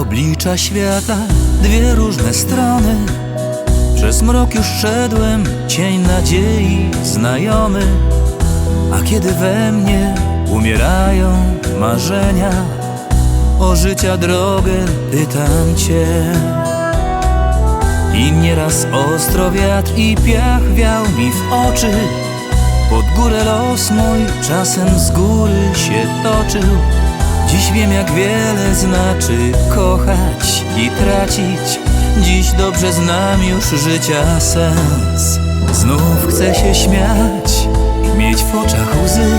Oblicza świata dwie różne strony. Przez mrok już szedłem, cień nadziei znajomy. A kiedy we mnie umierają marzenia O życia drogę pytam Cię. I nieraz ostro wiatr i piach wiał mi w oczy. Pod górę los mój czasem z góry się toczył Dziś wiem jak wiele znaczy kochać i tracić. Dziś dobrze znam już życia sens. Znów chcę się śmiać, mieć w oczach łzy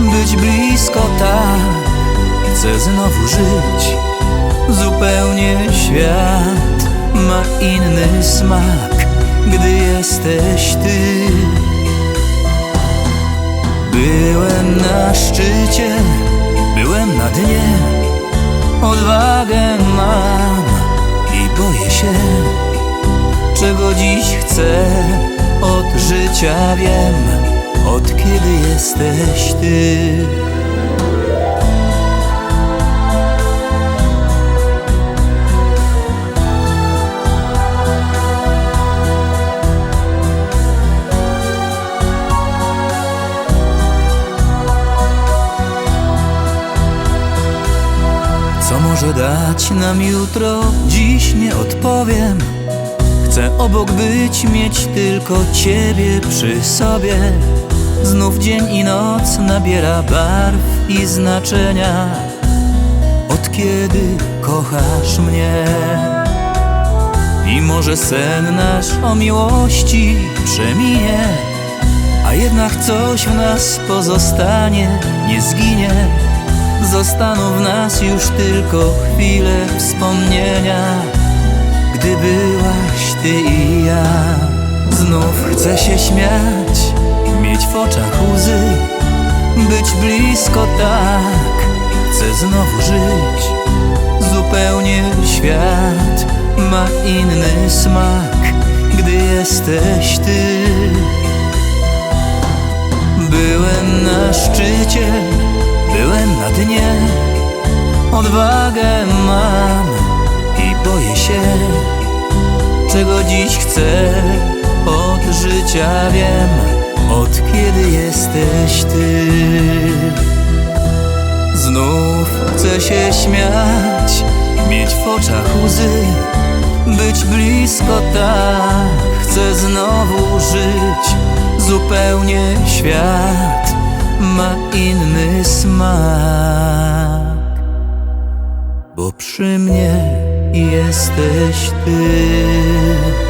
Być blisko tak, chcę znowu żyć Zupełnie świat ma inny smak Gdy jesteś Ty. Byłem na szczycie, byłem na dnie. Odwagę mam i boję się. Czego dziś chcę, od życia wiem. Od kiedy jesteś Ty Co może dać nam jutro? Dziś nie odpowiem. Chcę obok być, mieć tylko Ciebie przy sobie. Znów dzień i noc nabiera barw i znaczenia. Od kiedy kochasz mnie? I może sen nasz o miłości przeminie A jednak coś w nas pozostanie, nie zginie Zostaną w nas już tylko chwile wspomnienia. Gdy byłaś ty i ja Znów chcę się śmiać, mieć w oczach łzy. Być blisko tak, chcę znowu żyć. Zupełnie świat ma inny smak Gdy jesteś ty. Byłem na szczycie, na dnie. Odwagę mam i boję się Czego dziś chcę, od życia wiem Od kiedy jesteś ty. Znów chcę się śmiać, mieć w oczach łzy Być blisko tak, chcę znowu żyć Zupełnie świat ma inny smak. Bo przy mnie jesteś ty